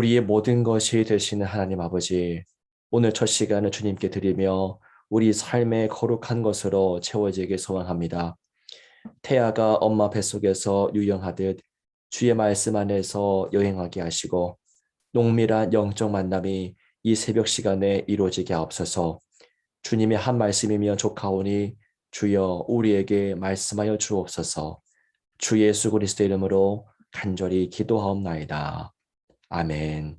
우리의 모든 것이 되시는 하나님 아버지, 오늘 첫 시간을 주님께 드리며 우리 삶의 거룩한 것으로 채워지길 소원합니다. 태아가 엄마 뱃속에서 유영하듯 주의 말씀 안에서 여행하게 하시고 농밀한 영적 만남이 이 새벽 시간에 이루어지게 하옵소서. 주님의 한 말씀이면 족하오니 주여 우리에게 말씀하여 주옵소서. 주 예수 그리스도 이름으로 간절히 기도하옵나이다. 아멘.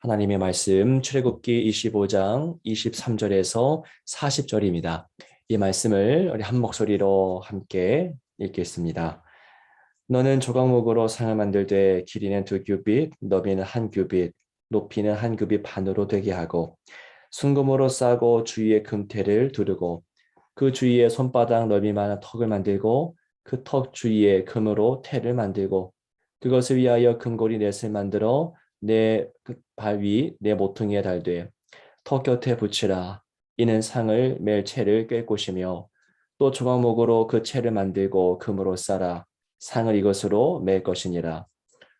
하나님의 말씀 출애굽기 25장 23절에서 40절입니다. 이 말씀을 우리 한 목소리로 함께 읽겠습니다. 너는 조각목으로 상을 만들되 길이는 두 규빗, 너비는 한 규빗, 높이는 한 규빗 반으로 되게 하고 순금으로 싸고 주위에 금태를 두르고 그 주위에 손바닥 넓이만한 턱을 만들고 그 턱 주위에 금으로 태를 만들고 그것을 위하여 금고리 넷을 만들어 내 발 위 내 모퉁이에 달되 턱 곁에 붙이라. 이는 상을 멜 채를 꿰 곳이며 또 조각목으로 그 채를 만들고 금으로 싸라. 상을 이것으로 맬 것이니라.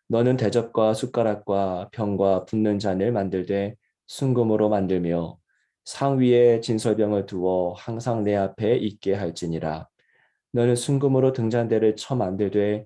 너는 대접과 숟가락과 병과 붓는 잔을 만들되 순금으로 만들며 상 위에 진설병을 두어 항상 내 앞에 있게 할지니라. 너는 순금으로 등잔대를 쳐 만들되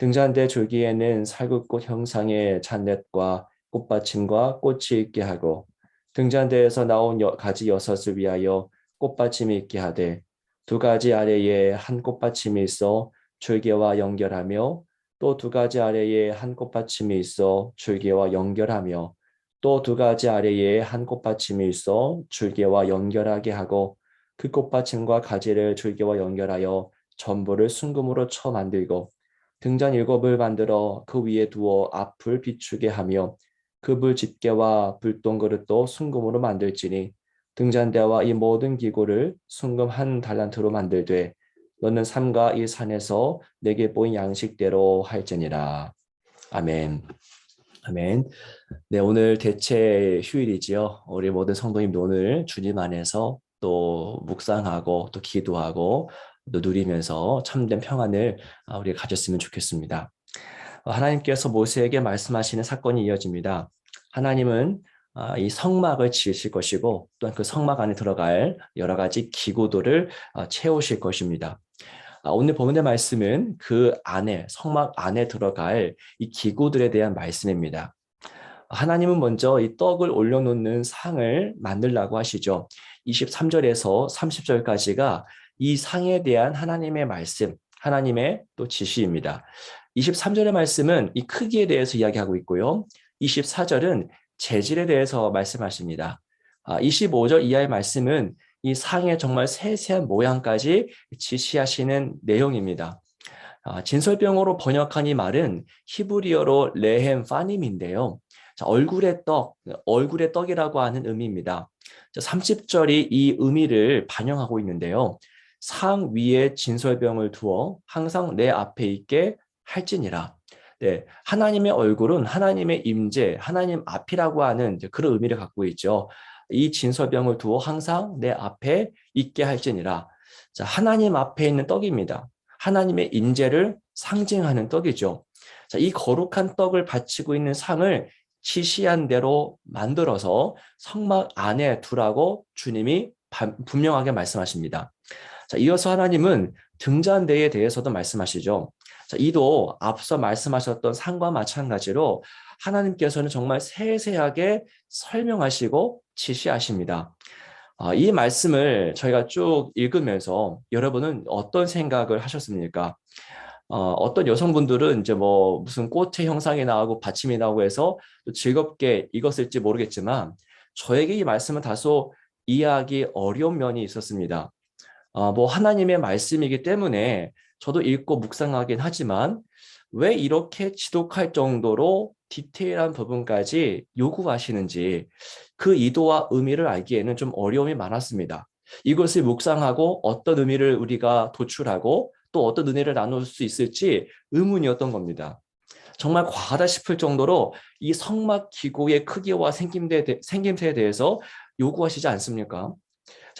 등잔대 줄기에는 살구꽃 형상의 잔넷과 꽃받침과 꽃이 있게 하고 등잔대에서 나온 여, 가지 여섯을 위하여 꽃받침이 있게 하되 두 가지 아래에 한 꽃받침이 있어 줄기와 연결하며 또 두 가지 아래에 한 꽃받침이 있어 줄기와 연결하며 또 두 가지 아래에 한 꽃받침이 있어 줄기와 연결하게 하고 그 꽃받침과 가지를 줄기와 연결하여 전부를 순금으로 쳐 만들고 등잔 일곱을 만들어 그 위에 두어 앞을 비추게 하며 그 불 집게와 불똥 그릇도 순금으로 만들지니 등잔대와 이 모든 기구를 순금 한 달란트로 만들되 너는 삼가 이 산에서 내게 보인 양식대로 할지니라. 아멘. 아멘. 네, 오늘 대체 휴일이지요. 우리 모든 성도님 오늘 주님 안에서 또 묵상하고 또 기도하고 누리면서 참된 평안을 아, 우리가 가졌으면 좋겠습니다. 어, 하나님께서 모세에게 말씀하시는 사건이 이어집니다. 하나님은 아, 이 성막을 지으실 것이고 또한 그 성막 안에 들어갈 여러 가지 기구들을 아, 채우실 것입니다. 오늘 본문의 말씀은 그 안에 성막 안에 들어갈 이 기구들에 대한 말씀입니다. 하나님은 먼저 이 떡을 올려놓는 상을 만들라고 하시죠. 23절에서 30절까지가 이 상에 대한 하나님의 말씀, 하나님의 또 지시입니다. 23절의 말씀은 이 크기에 대해서 이야기하고 있고요. 24절은 재질에 대해서 말씀하십니다. 25절 아, 이하의 말씀은 이 상의 정말 세세한 모양까지 지시하시는 내용입니다. 아, 진설병으로 번역한 이 말은 히브리어로 레헴 파님인데요. 얼굴의 떡, 얼굴의 떡이라고 하는 의미입니다. 30절이 이 의미를 반영하고 있는데요. 상 위에 진설병을 두어 항상 내 앞에 있게 할지니라. 네, 하나님의 얼굴은 하나님의 임재, 하나님 앞이라고 하는 그런 의미를 갖고 있죠. 이 진설병을 두어 항상 내 앞에 있게 할지니라. 자, 하나님 앞에 있는 떡입니다. 하나님의 임재를 상징하는 떡이죠. 자, 이 거룩한 떡을 바치고 있는 상을 지시한 대로 만들어서 성막 안에 두라고 주님이 분명하게 말씀하십니다. 자, 이어서 하나님은 등잔대에 대해서도 말씀하시죠. 자, 이도 앞서 말씀하셨던 상과 마찬가지로 하나님께서는 정말 세세하게 설명하시고 지시하십니다. 아, 이 말씀을 저희가 쭉 읽으면서 여러분은 어떤 생각을 하셨습니까? 어, 떤 여성분들은 이제 뭐 무슨 꽃의 형상이 나오고 받침이 나오고 해서 즐겁게 읽었을지 모르겠지만 저에게 이 말씀은 다소 이해하기 어려운 면이 있었습니다. 어, 뭐 하나님의 말씀이기 때문에 저도 읽고 묵상하긴 하지만 왜 이렇게 지독할 정도로 디테일한 부분까지 요구하시는지 그 의도와 의미를 알기에는 좀 어려움이 많았습니다. 이것을 묵상하고 어떤 의미를 우리가 도출하고 또 어떤 은혜를 나눌 수 있을지 의문이었던 겁니다. 정말 과하다 싶을 정도로 이 성막 기구의 크기와 생김새에 대해서 요구하시지 않습니까?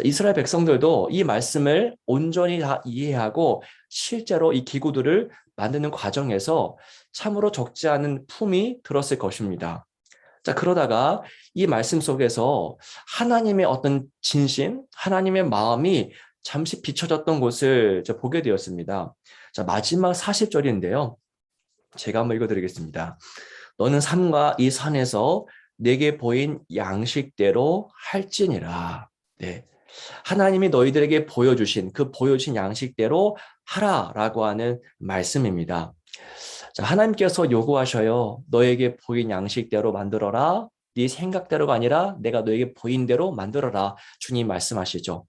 이스라엘 백성들도 이 말씀을 온전히 다 이해하고 실제로 이 기구들을 만드는 과정에서 참으로 적지 않은 품이 들었을 것입니다. 자, 그러다가 이 말씀 속에서 하나님의 어떤 진심, 하나님의 마음이 잠시 비춰졌던 곳을 보게 되었습니다. 자, 마지막 40절인데요. 제가 한번 읽어드리겠습니다. 너는 삼가 이 산에서 내게 보인 양식대로 할지니라. 네. 하나님이 너희들에게 보여주신 그 보여주신 양식대로 하라라고 하는 말씀입니다. 자, 하나님께서 요구하셔요. 너에게 보인 양식대로 만들어라. 네 생각대로가 아니라 내가 너에게 보인 대로 만들어라. 주님 말씀하시죠.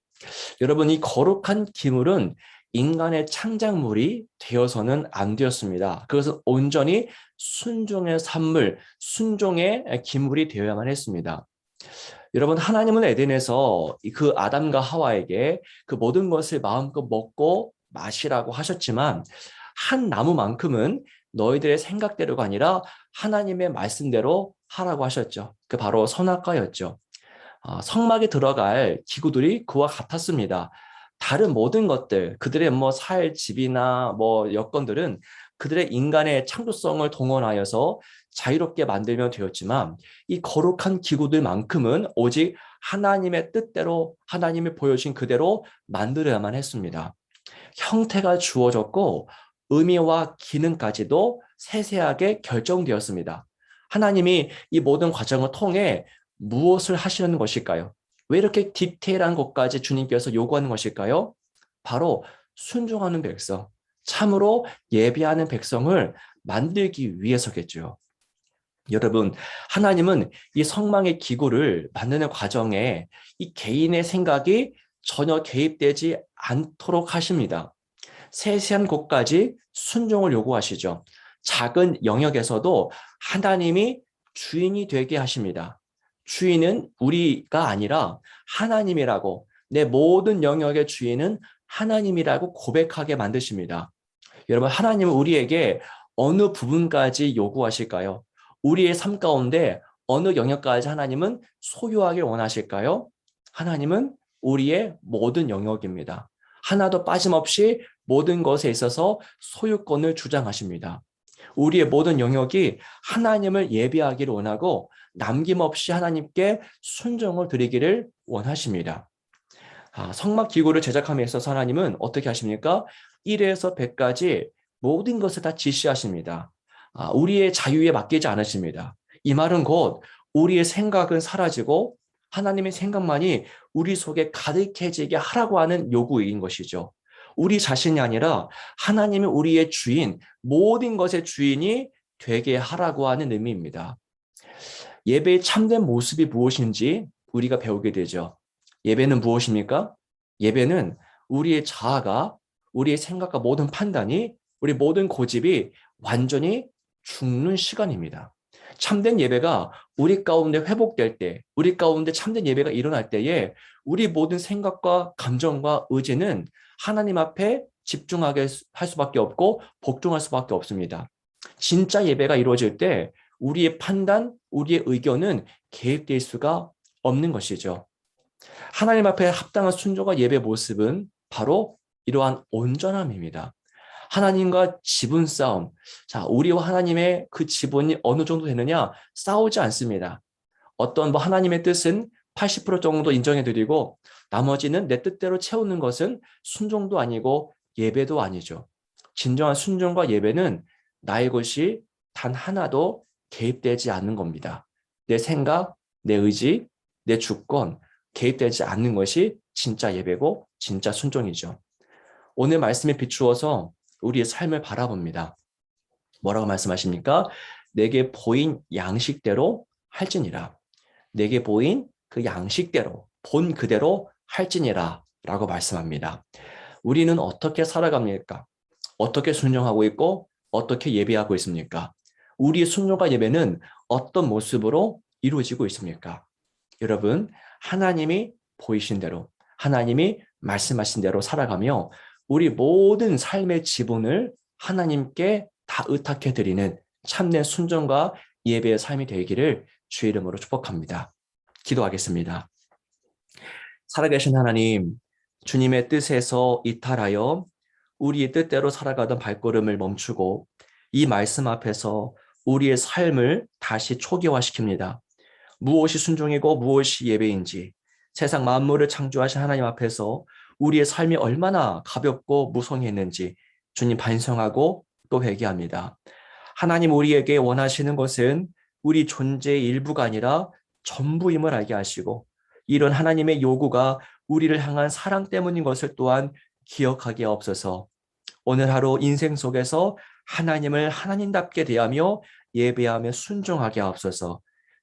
여러분 이 거룩한 기물은 인간의 창작물이 되어서는 안 되었습니다. 그것은 온전히 순종의 산물, 순종의 기물이 되어야만 했습니다. 여러분 하나님은 에덴에서 그 아담과 하와에게 그 모든 것을 마음껏 먹고 마시라고 하셨지만 한 나무만큼은 너희들의 생각대로가 아니라 하나님의 말씀대로 하라고 하셨죠. 그 바로 선악과였죠. 아, 성막에 들어갈 기구들이 그와 같았습니다. 다른 모든 것들, 그들의 뭐 살 집이나 뭐 여건들은 그들의 인간의 창조성을 동원하여서 자유롭게 만들면 되었지만 이 거룩한 기구들만큼은 오직 하나님의 뜻대로 하나님이 보여주신 그대로 만들어야만 했습니다. 형태가 주어졌고 의미와 기능까지도 세세하게 결정되었습니다. 하나님이 이 모든 과정을 통해 무엇을 하시는 것일까요? 왜 이렇게 디테일한 것까지 주님께서 요구하는 것일까요? 바로 순종하는 백성, 참으로 예비하는 백성을 만들기 위해서겠죠. 여러분, 하나님은 이 성망의 기구를 만드는 과정에 이 개인의 생각이 전혀 개입되지 않도록 하십니다. 세세한 곳까지 순종을 요구하시죠. 작은 영역에서도 하나님이 주인이 되게 하십니다. 주인은 우리가 아니라 하나님이라고 내 모든 영역의 주인은 하나님이라고 고백하게 만드십니다. 여러분, 하나님은 우리에게 어느 부분까지 요구하실까요? 우리의 삶 가운데 어느 영역까지 하나님은 소유하길 원하실까요? 하나님은 우리의 모든 영역입니다. 하나도 빠짐없이 모든 것에 있어서 소유권을 주장하십니다. 우리의 모든 영역이 하나님을 예배하기를 원하고 남김없이 하나님께 순종을 드리기를 원하십니다. 아, 성막 기구를 제작함에 있어서 하나님은 어떻게 하십니까? 1에서 100까지 모든 것을 다 지시하십니다. 아, 우리의 자유에 맡기지 않으십니다. 이 말은 곧 우리의 생각은 사라지고 하나님의 생각만이 우리 속에 가득해지게 하라고 하는 요구인 것이죠. 우리 자신이 아니라 하나님이 우리의 주인, 모든 것의 주인이 되게 하라고 하는 의미입니다. 예배의 참된 모습이 무엇인지 우리가 배우게 되죠. 예배는 무엇입니까? 예배는 우리의 자아가 우리의 생각과 모든 판단이 우리 모든 고집이 완전히 죽는 시간입니다. 참된 예배가 우리 가운데 회복될 때, 우리 가운데 참된 예배가 일어날 때에 우리 모든 생각과 감정과 의지는 하나님 앞에 집중하게 할 수밖에 없고 복종할 수밖에 없습니다. 진짜 예배가 이루어질 때 우리의 판단, 우리의 의견은 개입될 수가 없는 것이죠. 하나님 앞에 합당한 순종과 예배 모습은 바로 이러한 온전함입니다. 하나님과 지분 싸움. 자, 우리와 하나님의 그 지분이 어느 정도 되느냐? 싸우지 않습니다. 어떤 뭐 하나님의 뜻은 80% 정도 인정해 드리고 나머지는 내 뜻대로 채우는 것은 순종도 아니고 예배도 아니죠. 진정한 순종과 예배는 나의 것이 단 하나도 개입되지 않는 겁니다. 내 생각, 내 의지, 내 주권 개입되지 않는 것이 진짜 예배고 진짜 순종이죠. 오늘 말씀에 비추어서 우리의 삶을 바라봅니다. 뭐라고 말씀하십니까? 내게 보인 양식대로 할지니라. 내게 보인 그 양식대로, 본 그대로 할지니라 라고 말씀합니다. 우리는 어떻게 살아갑니까? 어떻게 순종하고 있고 어떻게 예배하고 있습니까? 우리의 순종과 예배는 어떤 모습으로 이루어지고 있습니까? 여러분, 하나님이 보이신 대로, 하나님이 말씀하신 대로 살아가며 우리 모든 삶의 지분을 하나님께 다 의탁해 드리는 참된 순종과 예배의 삶이 되기를 주의 이름으로 축복합니다. 기도하겠습니다. 살아계신 하나님, 주님의 뜻에서 이탈하여 우리의 뜻대로 살아가던 발걸음을 멈추고 이 말씀 앞에서 우리의 삶을 다시 초기화시킵니다. 무엇이 순종이고 무엇이 예배인지 세상 만물을 창조하신 하나님 앞에서 우리의 삶이 얼마나 가볍고 무성했는지 주님 반성하고 또 회개합니다. 하나님 우리에게 원하시는 것은 우리 존재의 일부가 아니라 전부임을 알게 하시고 이런 하나님의 요구가 우리를 향한 사랑 때문인 것을 또한 기억하게 없어서 오늘 하루 인생 속에서 하나님을 하나님답게 대하며 예배하며 순종하게 하옵소서